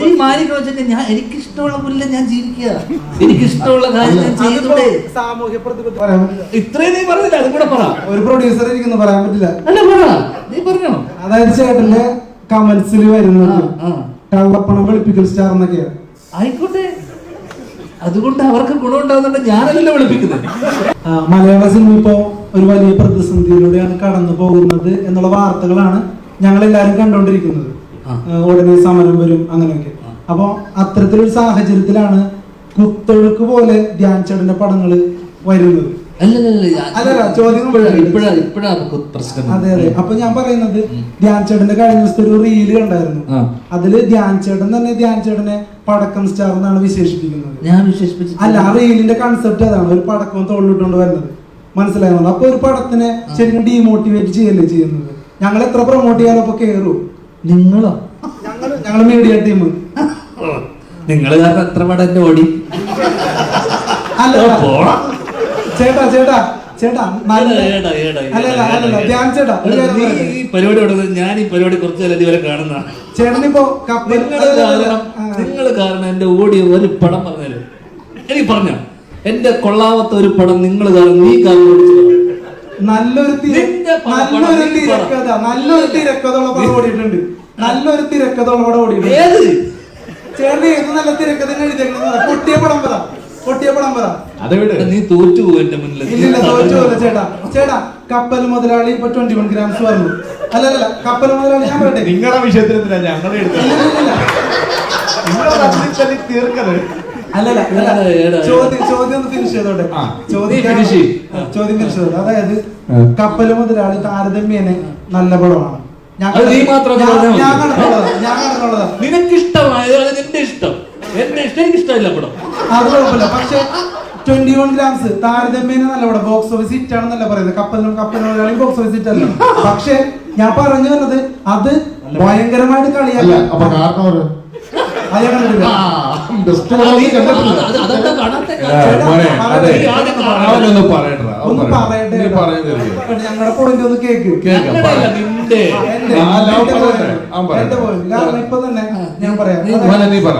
നീ മാറി വെച്ചാൽ ഞാൻ എനിക്ക് ഇഷ്ടമുള്ള പുല്ല ഞാൻ ജീവിക്കുക. എനിക്ക് ഇഷ്ടമുള്ള കാര്യം ഞാൻ ചെയ്തൂടെ സാമൂഹ്യ ഇത്രയും നീ പറഞ്ഞില്ല അതും കൂടെ പറ. ഒരു പ്രൊഡ്യൂസർ ഇരിക്കുന്നു പറയാൻ പറ്റില്ല. അല്ല പറ. നീ പറഞ്ഞോ. അതായത് ചേട്ടന്റെ കമന്റ്സിൽ വരുന്നത്. കള്ളപ്പണം വെളുപ്പിക്കൽ സ്റ്റാർ എന്നൊക്കെയാ. ആയിക്കോട്ടെ. അതുകൊണ്ട് അവർക്ക് ഗുണമുണ്ടാകുന്നുണ്ട് ഞാനല്ലല്ലോ വിളിപ്പിക്കുന്നത്. മലയാള സിനിമ ഇപ്പോ ഒരു വലിയ പ്രതിസന്ധിയിലൂടെയാണ് കടന്നു പോകുന്നത് എന്നുള്ള വാർത്തകളാണ് ഞങ്ങൾ എല്ലാവരും കണ്ടുകൊണ്ടിരിക്കുന്നത് ഉടനെ സമരം വരും അങ്ങനെയൊക്കെ. അപ്പൊ അത്തരത്തിലൊരു സാഹചര്യത്തിലാണ് കുത്തൊഴുക്ക് പോലെ ധ്യാൻ ചേട്ടന്റെ പടങ്ങൾ വരുന്നത്. അതെ അതെ. അപ്പൊ ഞാൻ പറയുന്നത് ധ്യാൻ ചേട്ടന്റെ കഴിഞ്ഞ ദിവസത്തെ ഒരു റീൽ കണ്ടായിരുന്നു. അതിൽ ധ്യാൻ ചേട്ടൻ തന്നെ ധ്യാൻ ചേട്ടനെ പടക്കം സ്റ്റാർ എന്നാണ് വിശേഷിപ്പിക്കുന്നത്. ഞാൻ വിശേഷിപ്പിച്ചു അല്ല ആ റീലിന്റെ കൺസെപ്റ്റ് അതാണ്. ഒരു പടക്കം തോളിലിട്ടുകൊണ്ട് വരുന്നത്. മനസ്സിലായോ? അപ്പൊ ഒരു പടത്തിനെ ശരിക്കും ഡീമോട്ടിവേറ്റ് ചെയ്യല്ലേ ചെയ്യുന്നത്? ഞങ്ങൾ എത്ര പ്രൊമോട്ട് ചെയ്യാനോ അപ്പൊ കേറൂ. നിങ്ങളോ? ഞങ്ങൾ ഞങ്ങൾ മീഡിയ ടീം നിങ്ങൾ കാരണം എത്ര പാടെ എന്റെ ഓടി? അല്ല പോടാ. ചേട്ടാ ചേട്ടാ പരിപാടി തുടങ്ങുന്നത് ഞാൻ ഈ പരിപാടി കുറച്ച് കാലം ഇതുവരെ കാണുന്ന ചേട്ടനിപ്പോ നിങ്ങൾ കാരണം എന്റെ ഓടിയ ഒരു പടം പറഞ്ഞു എനിക്ക് പറഞ്ഞ. എന്റെ കൊള്ളാവത്ത ഒരു പടം നിങ്ങൾ കാരണം നീ കാരണം. നല്ലൊരു നല്ലൊരു തിരക്കഥ നല്ലൊരു തിരക്കഥയുള്ള പടം ഓടിയിട്ടുണ്ട്. നല്ലൊരു തിരക്കഥയുള്ള പടം ഓടിയിട്ടുണ്ട് ചേട്ടൻ ഏത് നല്ല തിരക്കഥ എഴുതിയേക്കുന്നത് പൊട്ടിയ പടം പറ. പൊട്ടിയ പടം പറ. നീ തോറ്റു പോകും എന്റെ മുന്നിൽ. ഇല്ലില്ല തോറ്റു പോലെ ചേട്ടാ. ചേട്ടാ കപ്പൽ മുതലാളി ഇപ്പൊ ട്വന്റി വൺ ഗ്രാംസ് പറഞ്ഞു അല്ലല്ല കപ്പൽ മുതലാളി ഞാൻ പറയട്ടെ. നിങ്ങളുടെ വിഷയത്തിൽ ഞങ്ങളെ തല്ലി തീർക്കത് അല്ലല്ല. ചോദ്യം ചോദ്യം ഒന്ന് ഫിനിഷ് ചെയ്തോട്ടെ. ചോദ്യം ചോദ്യം ഫിനിഷ് ചെയ്തോട്ടെ. അതായത്. കപ്പൽ മുതലാളി താരതമ്യേന നല്ല പടമാണ് നിനക്ക് ഇഷ്ടമായത് അത് നിന്റെ ഇഷ്ടം. എന്റെ ഇഷ്ടം എനിക്ക് ഇഷ്ടമില്ല പടം. അത് കുഴപ്പമില്ല. പക്ഷെ ട്വന്റി വൺ ഗ്രാംസ് താരതമ്യേന നല്ല പടം ബോക്സ് ഓഫീസ് ഹിറ്റ് ആണെന്നല്ല പറയുന്നത്. കപ്പലിനും കപ്പൽ മുതലാളി ബോക്സ് ഓഫീസ് ഹിറ്റ് അല്ല. പക്ഷെ ഞാൻ പറഞ്ഞു വന്നത് അത് ഭയങ്കരമായിട്ട് കളിയല്ല അപ്പൊ കാരണം അവനൊന്ന് ഒന്ന് പറയട്ടെ. ഞങ്ങളുടെ പോയിന്റ് ഒന്ന് കേക്ക്. ഇപ്പൊ തന്നെ ഞാൻ പറയാം. നീ- പറ.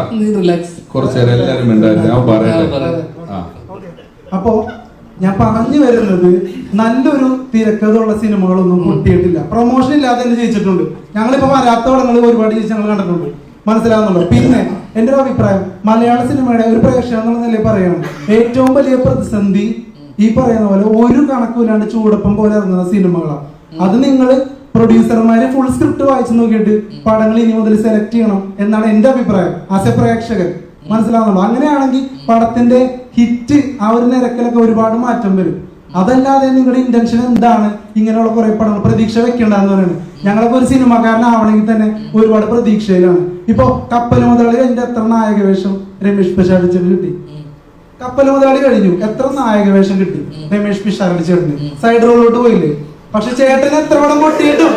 എല്ലാരും അവൻ പറയട്ടെ. അപ്പോ ഞാൻ പറഞ്ഞു വരുന്നത് നല്ലൊരു തിരക്കഥയുള്ള സിനിമകളൊന്നും കിട്ടിയിട്ടില്ല. പ്രൊമോഷൻ ഇല്ലാതെ തന്നെ ജയിച്ചിട്ടുണ്ട്. ഞങ്ങളിപ്പോ വരാത്ത പടങ്ങൾ ഒരുപാട് ജയിച്ച് ഞങ്ങൾ കണ്ടിട്ടുണ്ട്. മനസ്സിലാവുന്നുള്ളൂ പിന്നെ എന്റെ ഒരു അഭിപ്രായം മലയാള സിനിമയുടെ ഒരു പ്രേക്ഷകൻ എന്നുള്ള നിലയിൽ പറയണം ഏറ്റവും വലിയ പ്രതിസന്ധി ഈ പറയുന്ന പോലെ ഒരു കണക്കുമില്ലാണ്ട് ചൂടപ്പം പോലെ ഇറങ്ങുന്ന സിനിമകളാണ്. അത് നിങ്ങൾ പ്രൊഡ്യൂസർമാരെ ഫുൾ സ്ക്രിപ്റ്റ് വായിച്ചു നോക്കിയിട്ട് പടങ്ങൾ ഇനി മുതൽ സെലക്ട് ചെയ്യണം എന്നാണ് എന്റെ അഭിപ്രായം ആസ് എ പ്രേക്ഷകൻ. മനസ്സിലാവുന്നുള്ളൂ അങ്ങനെയാണെങ്കിൽ പടത്തിന്റെ ഹിറ്റ് ആ ഒരു നിരക്കിലൊക്കെ ഒരുപാട് മാറ്റം വരും. അതല്ലാതെ നിങ്ങളുടെ ഇന്റൻഷൻ എന്താണ്? ഇങ്ങനെയുള്ള കുറെ പടങ്ങൾ പ്രതീക്ഷ വെക്കേണ്ടെന്ന് പറയുന്നത്. ഞങ്ങളൊക്കെ ഒരു സിനിമാക്കാരനാവണമെങ്കിൽ തന്നെ ഒരുപാട് പ്രതീക്ഷയിലാണ്. ഇപ്പൊ കപ്പൽ മുതലാളി എന്റെ എത്ര നായക വേഷം രമേഷ് പിഷാടിച്ചിട്ട് കിട്ടി? കപ്പൽ മുതലാളി കഴിഞ്ഞു. എത്ര നായക വേഷം കിട്ടി? രമേഷ് പിഷാരടി ചേട്ടന് സൈഡ് റോളിലോട്ട് പോയില്ലേ? പക്ഷെ ചേട്ടന് എത്ര പടം പൊട്ടിയിട്ടും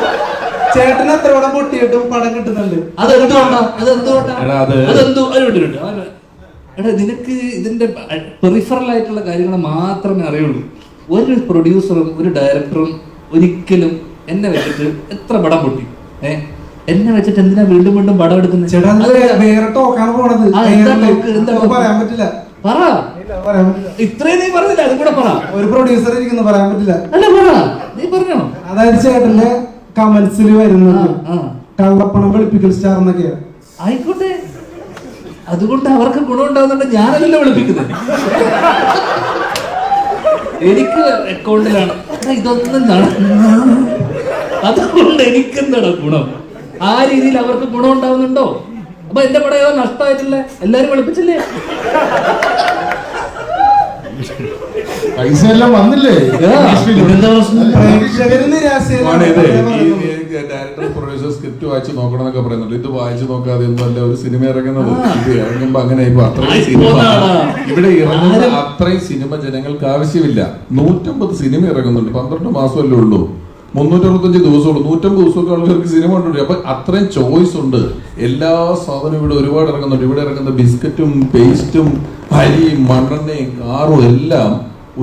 ചേട്ടന് എത്ര പടം പൊട്ടിയിട്ടും പടം കിട്ടുന്നുണ്ട്. അത് എന്തുകൊണ്ടാ അത് എന്തുകൊണ്ടാ എടാ, അത് നിനക്ക് ഇതിന്റെ പെറിഫറൽ ആയിട്ടുള്ള കാര്യങ്ങൾ മാത്രമേ അറിയുള്ളൂ. ഒരു പ്രൊഡ്യൂസറും ഒരു ഡയറക്ടറും ഒരിക്കലും എന്നെ വെച്ചിട്ട് എത്ര പടം പൊട്ടി? ഏ? എന്നെ വെച്ചിട്ട് എന്തിനാ വീണ്ടും വീണ്ടും പടം എടുക്കുന്നത്? പറയാൻ പറ്റില്ല. പറ. ഇത്രയും നീ പറഞ്ഞില്ല അതും കൂടെ പറ. ഒരു പ്രൊഡ്യൂസർ ഇരിക്കുന്നു പറയാൻ പറ്റില്ല. അല്ല പറ. നീ പറഞ്ഞോ. അതായത് ചേട്ടന്റെ കമന്റ്സിൽ വരുന്നത്. കള്ളപ്പണം വെളുപ്പിക്കൽ സ്റ്റാർ എന്നൊക്കെയാണ് ആയിക്കോട്ടെ. അതുകൊണ്ട് അവർക്ക് ഗുണമുണ്ടാകുന്നുണ്ട് ഞാനല്ലല്ലോ വിളിപ്പിക്കുന്നത്. എനിക്ക് അക്കൗണ്ടിലാണ് ഇതൊന്നും നടക്കുന്ന അതുകൊണ്ട് എനിക്കെന്താണ് ഗുണം? ആ രീതിയിൽ അവർക്ക് ഗുണം ഉണ്ടാവുന്നുണ്ടോ? അപ്പൊ എന്റെ പടം ഏതോ നഷ്ടമായിട്ടില്ലേ എല്ലാരും വിളിപ്പിച്ചില്ലേ? പൈസ എല്ലാം വന്നില്ലേ ഡയറക്ടർ പ്രൊഡ്യൂസർ സ്ക്രിപ്റ്റ് വായിച്ച് നോക്കണം എന്നൊക്കെ പറയുന്നുണ്ട്. ഇത് വായിച്ച് നോക്കാതെ ഒന്നുമല്ല ഒരു സിനിമ ഇറങ്ങുന്നത്. ഇത് ഇറങ്ങുമ്പോ അങ്ങനെ ഇപ്പൊ അത്രയും സിനിമ ഇവിടെ ഇറങ്ങുന്ന അത്രയും സിനിമ ജനങ്ങൾക്ക് ആവശ്യമില്ല. നൂറ്റമ്പത് സിനിമ ഇറങ്ങുന്നുണ്ട്. പന്ത്രണ്ട് മാസമല്ലേ ഉള്ളൂ. മുന്നൂറ്ററുപത്തഞ്ച് ദിവസമുള്ളൂ. നൂറ്റമ്പത് ദിവസമൊക്കെ ആൾക്കാർക്ക് സിനിമ കണ്ടുണ്ട് അപ്പൊ അത്രയും ചോയ്സ് ഉണ്ട്. എല്ലാ സാധനവും ഇവിടെ ഒരുപാട് ഇറങ്ങുന്നുണ്ട്. ഇവിടെ ഇറങ്ങുന്ന ബിസ്ക്കറ്റും പേസ്റ്റും അരിയും മണ്ണെണ്ണയും കാറും എല്ലാം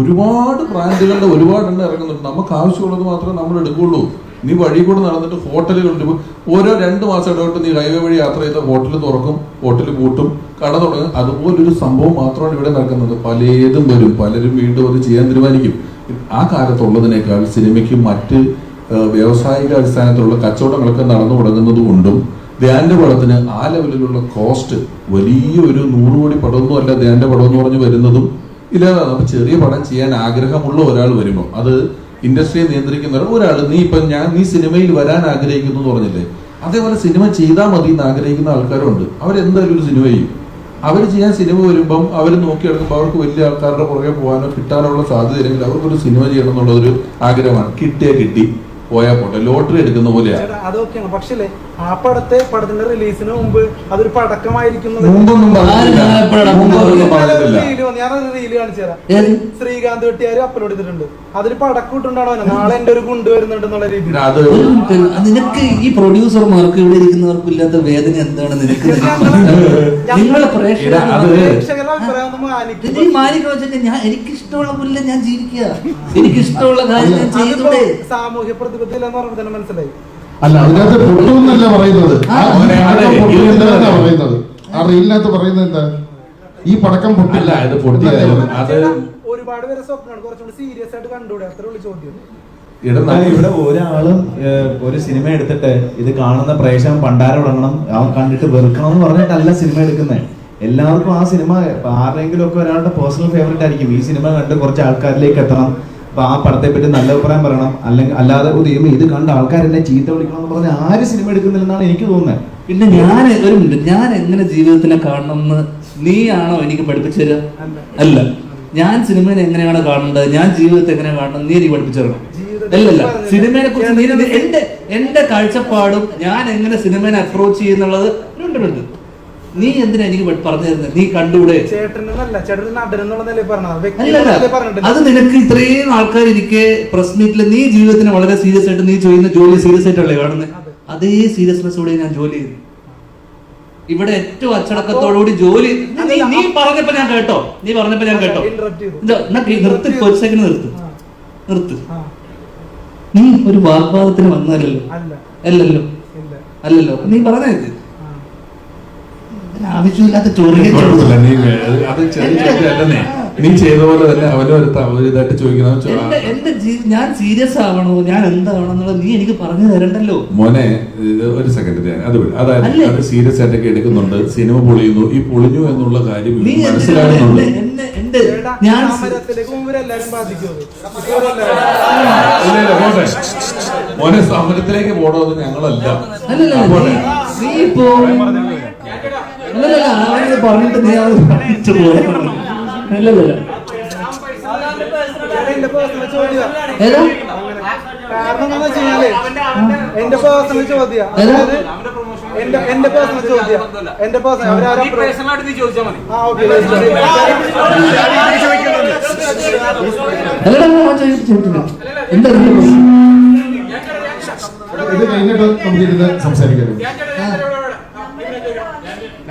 ഒരുപാട് ബ്രാൻഡുകളുടെ ഒരുപാട് എണ്ണം ഇറങ്ങുന്നുണ്ട്. നമുക്ക് ആവശ്യമുള്ളത് മാത്രമേ നമ്മൾ എടുക്കുള്ളൂ നീ വഴി കൂടെ നടന്നിട്ട് ഹോട്ടലുകളുണ്ട് ഓരോ രണ്ട് മാസം ഇടവിട്ട് നീ ഹൈവേ വഴി യാത്ര ചെയ്ത ഹോട്ടൽ തുറക്കും ഹോട്ടൽ പൂട്ടും കട തുടങ്ങും. അതുപോലൊരു സംഭവം മാത്രമാണ് ഇവിടെ നടക്കുന്നത്. പലതും വരും. പലരും വീണ്ടും അത് ചെയ്യാൻ തീരുമാനിക്കും. ആ കാലത്തുള്ളതിനേക്കാൾ സിനിമയ്ക്ക് മറ്റ് വ്യാവസായിക അടിസ്ഥാനത്തിലുള്ള കച്ചവടങ്ങളൊക്കെ നടന്നു തുടങ്ങുന്നത് കൊണ്ടും ധ്യാന്റെ പടത്തിന് ആ ലെവലിലുള്ള കോസ്റ്റ് വലിയ ഒരു നൂറ് കോടി പടമൊന്നും അല്ല ധ്യാന്റെ പടം എന്ന് പറഞ്ഞ് വരുന്നതും ഇല്ലാതാണ് അപ്പൊ ചെറിയ പടം ചെയ്യാൻ ആഗ്രഹമുള്ള ഒരാൾ വരുമ്പോൾ അത് ഇൻഡസ്ട്രിയെ നിയന്ത്രിക്കുന്ന ഒരാൾ നീ ഇപ്പൊ ഞാൻ നീ സിനിമയിൽ വരാൻ ആഗ്രഹിക്കുന്നു എന്ന് പറഞ്ഞില്ലേ? അതേപോലെ സിനിമ ചെയ്താൽ മതി എന്ന് ആഗ്രഹിക്കുന്ന ആൾക്കാരുണ്ട്. അവരെന്തായാലും ഒരു സിനിമ ചെയ്യും. അവർ ചെയ്യാൻ സിനിമ വരുമ്പം അവർ നോക്കിയെടുക്കുമ്പോൾ അവർക്ക് വലിയ ആൾക്കാരുടെ പുറകെ പോകാനോ കിട്ടാനുള്ള സാധ്യതയില്ലെങ്കിൽ അവർക്കൊരു സിനിമ ചെയ്യണം എന്നുള്ളൊരു ആഗ്രഹമാണ്. കിട്ടിയാൽ കിട്ടി. പോയാൽ പോട്ടെ. ലോട്ടറി എടുക്കുന്ന പോലെയാണ് അതൊക്കെയാണ്. പക്ഷേ ആ പടത്തെ പടത്തിന്റെ റിലീസിന് മുമ്പ് അതൊരു പടക്കമായിരിക്കും മുമ്പൊന്നും പറഞ്ഞിട്ടില്ല. മുമ്പൊന്നും പറഞ്ഞിട്ടില്ല. reel റീൽ കാണിച്ചു തരാം. ശ്രീകാന്ത് വെട്ടിയാര് അപ്ലോഡ് ചെയ്തിട്ടുണ്ട്. അതിൽ പടക്കം ഇട്ടുണ്ടാണോ നാളെ എന്റെ ഒരു ഗുണ്ട് വരുന്നുണ്ട് എന്നുള്ള രീതിയിൽ നിനക്ക് ഈ പ്രൊഡ്യൂസർമാർക്ക് ഇവിടെ ഇരിക്കുന്നവർക്കും ഇല്ലാത്ത വേദന എന്താണ്? നിനക്ക് നിങ്ങളെ പ്രേക്ഷകരെ ഞാൻ എനിക്ക് ഇഷ്ടമുള്ള പുല്ല ഞാൻ ജീവിക്കുക. എനിക്ക് ഇഷ്ടമുള്ള കാര്യം ഞാൻ അതിപ്പോ സാമൂഹ്യ പ്രതിബദ്ധത എന്ന് തന്നെ മനസ്സിലായി. അല്ല അതിനകത്ത് പറയുന്നത്. അതെ, പടക്കം പൊട്ടുമെന്നല്ല പറയുന്നത് ആ റീലിനകത്ത് പറയുന്നത്. എന്താ? ഈ പടക്കം പൊട്ടില്ല ഇത് അത് ഒരുപാട് പേരെ സ്വപ്നമാണ്. കുറച്ചുകൂടി സീരിയസ് ആയിട്ട് കണ്ടുകൂടെ? അത്ര ഉള്ളു ചോദ്യം. ഇവിടെ ഒരാളും ഒരു സിനിമ എടുത്തിട്ട് ഇത് കാണുന്ന പ്രേക്ഷകൻ പണ്ടാരം തുടങ്ങണം അവൻ കണ്ടിട്ട് വെറുക്കണം എന്ന് പറഞ്ഞിട്ടല്ല സിനിമ എടുക്കുന്നത് എല്ലാവർക്കും ആ സിനിമ ആരെങ്കിലും ഒക്കെ ഒരാളുടെ പേഴ്സണൽ ഫേവറേറ്റ് ആയിരിക്കും. ഈ സിനിമ കണ്ട് കുറച്ച് ആൾക്കാരിലേക്ക് എത്തണം. അപ്പൊ ആ പടത്തെ പറ്റി നല്ല അഭിപ്രായം പറയണം. അല്ലെങ്കിൽ അല്ലാതെ ഒരു ദൈവം ഇത് കണ്ട ആൾക്കാരെന്നെ ചീത്ത വിളിക്കണം എന്ന് പറഞ്ഞ് ആര് സിനിമ എടുക്കുന്നില്ലെന്നാണ് എനിക്ക് തോന്നുന്നത്. പിന്നെ ഞാൻ ഒരു മിനിറ്റ് ഞാൻ എങ്ങനെ ജീവിതത്തിനെ കാണണമെന്ന് നീയാണോ എനിക്ക് പഠിപ്പിച്ചു തരിക അല്ല. ഞാൻ സിനിമയെ എങ്ങനെയാണ് കാണേണ്ടത്? ഞാൻ ജീവിതത്തെ എങ്ങനെ കാണണം നീ എനിക്ക് പഠിപ്പിച്ചു തരണം. അല്ലല്ല. സിനിമയെ കുറിച്ച് നീ എന്റെ എന്റെ കാഴ്ചപ്പാടും ഞാൻ എങ്ങനെ സിനിമയെ അപ്രോച്ച് ചെയ്യുന്നുള്ളത്? രണ്ടുമുണ്ട് നീ എന്തിനാ എനിക്ക് പറഞ്ഞു തരുന്നത് നീ കണ്ടുകൂടെ? അത് നിനക്ക് ഇത്രയും ആൾക്കാർ ഇരിക്കെ പ്രസ് മീറ്റിൽ നീ ജീവിതത്തിന് വളരെ സീരിയസ് ആയിട്ട് നീ ചെയ്യുന്ന ജോലി സീരിയസ് ആയിട്ടല്ലേ കാണുന്നത് അതെ. സീരിയസ്നെസ്സോടെ ഞാൻ ജോലി ചെയ്തു ഇവിടെ ഏറ്റവും അച്ചടക്കത്തോടുകൂടി ജോലി നീ പറഞ്ഞപ്പോ ഞാൻ കേട്ടോ. നീ പറഞ്ഞപ്പോ ഞാൻ കേട്ടോ. നിർത്തി ഒരു സെക്കൻഡ് നിർത്ത്. നിർത്ത്. നീ ഒരു വാഗ്വാദത്തിന് വന്നല്ലോ അല്ല. അല്ലല്ലോ. അല്ലല്ലോ. നീ പറഞ്ഞത്. ആവശ്യമില്ലാത്ത നീ അത് ചെറിയ ചോദ്യമല്ലെന്നേ നീ ചെയ്ത പോലെ തന്നെ അവനെ ഇതായിട്ട് ചോദിക്കണം. എന്റെ ഞാൻ സീരിയസ് ആവണോ? ഞാൻ എന്താവണെന്നുള്ളത് നീ എനിക്ക് പറഞ്ഞു തരണ്ടല്ലോ. മോനെ ഇത് ഒരു സെക്കൻഡ് ഞാൻ അത് വിട്. അതായത്? അത് സീരിയസ് ആയിട്ടൊക്കെ എടുക്കുന്നുണ്ട്. സിനിമ പൊളിയുന്നു. ഈ പൊളിഞ്ഞു എന്നുള്ള കാര്യം മനസ്സിലാകുന്നുണ്ട്. ഞാൻ സമരത്തിലേക്ക് പോണോ അത്. മോനെ ഞങ്ങളല്ല. നീ ഇപ്പോ പറഞ്ഞിട്ട് നീ അത് പറഞ്ഞിട്ട് എന്റെ personal ഏതാ കാരണം എന്റെ പേഴ്സണൽ ചോദ്യ ഏതാ? അതായത് എന്റെ എന്റെ പേഴ്സണൽ ചോദ്യ എന്റെ പേഴ്സണൽ അവരാരും ആ ഓക്കെ അല്ലടാ ഞാൻ ചോദിച്ചു ചോദിച്ചില്ല എന്താ ഇതിന്റെ പ്രശ്നം? ഇത് കഴിഞ്ഞിട്ട് നമുക്ക് ഇരുന്ന് സംസാരിക്കാം ആ. അല്ല പിന്നെ എടാ ആ റീൽ ഉൾപ്പെടെ എല്ലാം കോമഡി ആയിട്ട് പറയുന്നത്. ആരെ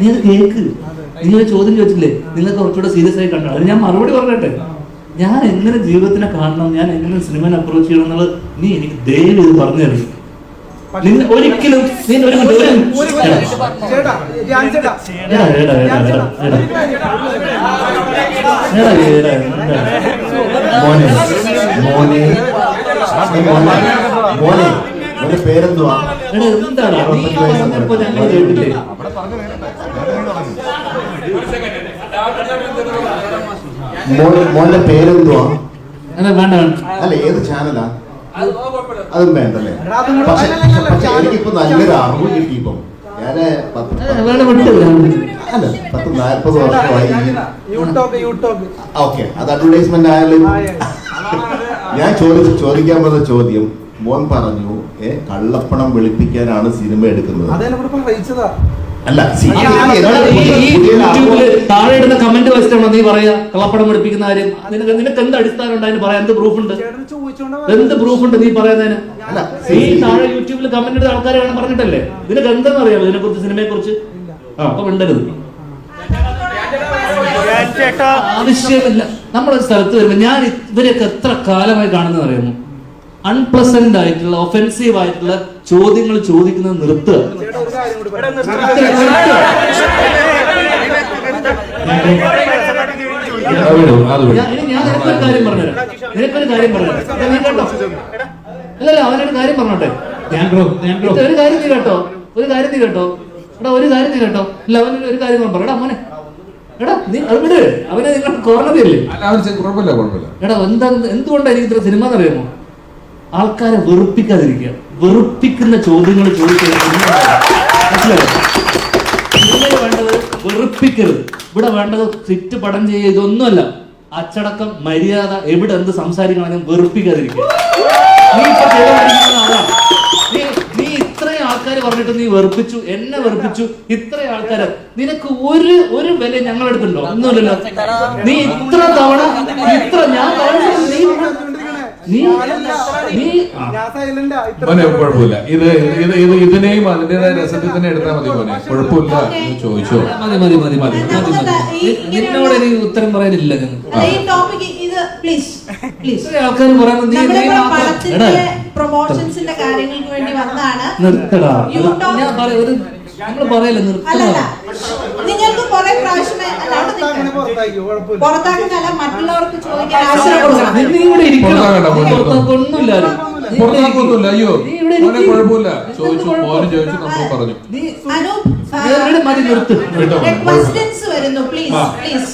നീ അത് കേക്ക്. നീ ചോദ്യം ചോദിച്ചില്ലേ നിങ്ങൾക്ക് കുറച്ചുകൂടെ സീരിയസ് ആയി കണ്ടു. അത് ഞാൻ മറുപടി പറഞ്ഞിട്ടെ. ഞാൻ എങ്ങനെ ജീവിതത്തിനെ കാണണം? ഞാൻ എങ്ങനെ സിനിമനെ അപ്രോച്ച് ചെയ്യണം എന്നുള്ളത് നീ എനിക്ക് ദയവ് ഇത് പറഞ്ഞു തരും. നിന്നെ ഒരിക്കലും ഒരു മോനെ. മോനെ മോനെ. മോന്റെ പേരെന്തുവാ? എന്താണ്? കേട്ടില്ലേ മോന്റെ പേരെന്തുവാ? അല്ല വേണ്ട വേണ്ട. അല്ല ഏത് ചാനലാ? അതും വേണ്ടല്ലേ? പക്ഷെ പക്ഷെ എനിക്കിപ്പോ നല്ലൊരു അറിവ് കിട്ടി ഇപ്പം ഞാൻ വേണ്ട വിട്ടില്ല. അല്ല പത്ത് നാല്പത് വർഷമായി. ഓക്കെ. അത് അഡ്വർടൈസ്മെന്റ് ആയാലും. ഞാൻ ചോദിച്ച് ചോദിക്കാൻ വന്ന ചോദ്യം മോൻ പറഞ്ഞു ഏ കള്ളപ്പണം വെളുപ്പിക്കാനാണ് സിനിമ എടുക്കുന്നത്. അല്ല താഴെ ഇടുന്ന കമന്റ് വെച്ചിട്ടാണോ നീ പറയാ കള്ളപ്പണം പഠിപ്പിക്കുന്ന കാര്യം? നിനക്ക് നിനക്ക് എന്ത് അടിസ്ഥാനം ഉണ്ട് അതിന് പറയാൻ? എന്ത് പ്രൂഫ് ഉണ്ട് എന്ത് പ്രൂഫ് ഉണ്ട് നീ പറയുന്നതിന്? അല്ല നീ താഴെ യൂട്യൂബിൽ കമന്റ് ഇടുന്ന ആൾക്കാരെയാണ് പറഞ്ഞിട്ടല്ലേ? നിനക്ക് എന്തെന്ന് അറിയാമോ ഇതിനെ കുറിച്ച് സിനിമയെ കുറിച്ച് ആ അപ്പൊ മിണ്ടരുത്. ആവശ്യമില്ല. നമ്മളൊരു സ്ഥലത്ത് വരുമ്പോ ഞാൻ ഇവരെയൊക്കെ എത്ര കാലമായി കാണുന്നത് അറിയാമോ? അൺപ്ലസന്റ് ആയിട്ടുള്ള ഒഫെൻസീവ് ആയിട്ടുള്ള ചോദ്യങ്ങൾ ചോദിക്കുന്നത് നിർത്തുക. ഒരു കാര്യം പറഞ്ഞുതരാം. നിനക്കൊരു കാര്യം പറഞ്ഞുതരാം. കേട്ടോ. അല്ലല്ല അവനൊരു കാര്യം പറഞ്ഞോട്ടെ. ഒരു കാര്യം നീ കേട്ടോ. ഒരു കാര്യം നീ കേട്ടോ. എടാ ഒരു കാര്യം നീ കേട്ടോ. അല്ല അവനൊരു ഒരു കാര്യം പറഞ്ഞു എടാ മോനെ. എടാ നീ അത് വിട്. അവനെ നിങ്ങൾ കോർണറിയല്ലേ അല്ല അവന് ചെ- കുഴപ്പമില്ല കുഴപ്പമില്ല. എടാ എന്താ എന്തുകൊണ്ടാണ് എനിക്ക് ഇത്ര സിനിമ എന്നറിയാമോ? ആൾക്കാരെ വെറുപ്പിക്കാതിരിക്കുക. വെറുപ്പിക്കുന്ന ചോദ്യങ്ങൾ ചോദിക്കുക മനസ്സിലായോ? സിനിമയിൽ വേണ്ടത് വെറുപ്പിക്കരുത്. ഇവിടെ വേണ്ടത് സിറ്റ് പടം ചെയ്യുക ഇതൊന്നുമല്ല. അച്ചടക്കം മര്യാദ എവിടെ എന്ത് സംസാരിക്കണമെങ്കിലും വെറുപ്പിക്കാതിരിക്കുക. നീ ഇപ്പൊ ചെയ്തുകൊണ്ടിരിക്കുന്നത് അതാണ് ആൾക്കാർ പറഞ്ഞിട്ട് നീ വെറുപ്പിച്ചു എന്നെ വെറുപ്പിച്ചു ഇത്ര ആൾക്കാര്. നിനക്ക് ഒരു ഒരു വില ഞങ്ങളെടുത്തുണ്ടോ ഒന്നുമില്ലല്ലോ. നീ ഇത്ര തവണ ഇത്ര ഞാൻ കുഴപ്പമില്ല. ഇത് ഇത് ഇത് ഇതിനെയും അതിന്റേതായ രസത്തിൽ തന്നെ എടുത്താൽ മതി മോനെ. കുഴപ്പമില്ല. ചോദിച്ചോ? മതി മതി മതി മതി മതി. മതി നിന്നോട് എനിക്ക് ഉത്തരം പറയാനില്ല ഞങ്ങൾ ഈ ടോപ്പിക് ഇത് പ്ലീസ് പ്ലീസ് ഇത്രയും ആൾക്കാർ പറയുന്നത് പ്രൊമോഷൻസിന്റെ കാര്യങ്ങൾക്ക് വേണ്ടി വന്നാണ് നിർത്തടാ. ഞാൻ പറയാ ഒരു ഞങ്ങൾ പറയല്ല നിർത്തടാ. അല്ലല്ല. നിങ്ങൾക്ക് കുറെ പ്രാവശ്യം അല്ല അവിടെ അങ്ങനെ നിൽക്കണം. പുറത്താക്കിയോ കുഴപ്പമില്ല. പുറത്താക്കുന്നല്ല മറ്റുള്ളവർക്ക് ചോദിക്കാൻ അവസരം കൊടുക്കണം നീ- നീ ഇവിടെ ഇരിക്കണം. പുറത്താക്കണ്ട, പുറത്താക്കണ്ട. പുറത്താക്കൊന്നുമില്ല ആരും. നീ ഇവിടെ പുറത്താക്കൊന്നുമില്ല അയ്യോ നീ ഇവിടെ മോനെ എന്ത് ചോദിച്ചു കുഴപ്പം? ചോദിച്ചു നമ്മൾ പറഞ്ഞു. നീ അനൂപ് നീ ഇവിടെ മതി നിർത്ത്. കേട്ടോ. ക്വസ്റ്റ്യൻസ് വരുന്നു. പ്ലീസ് പ്ലീസ്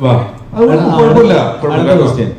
വാ. അത് കുഴപ്പമില്ല. അടുത്ത കുഴപ്പമില്ല ക്വസ്റ്റ്യൻ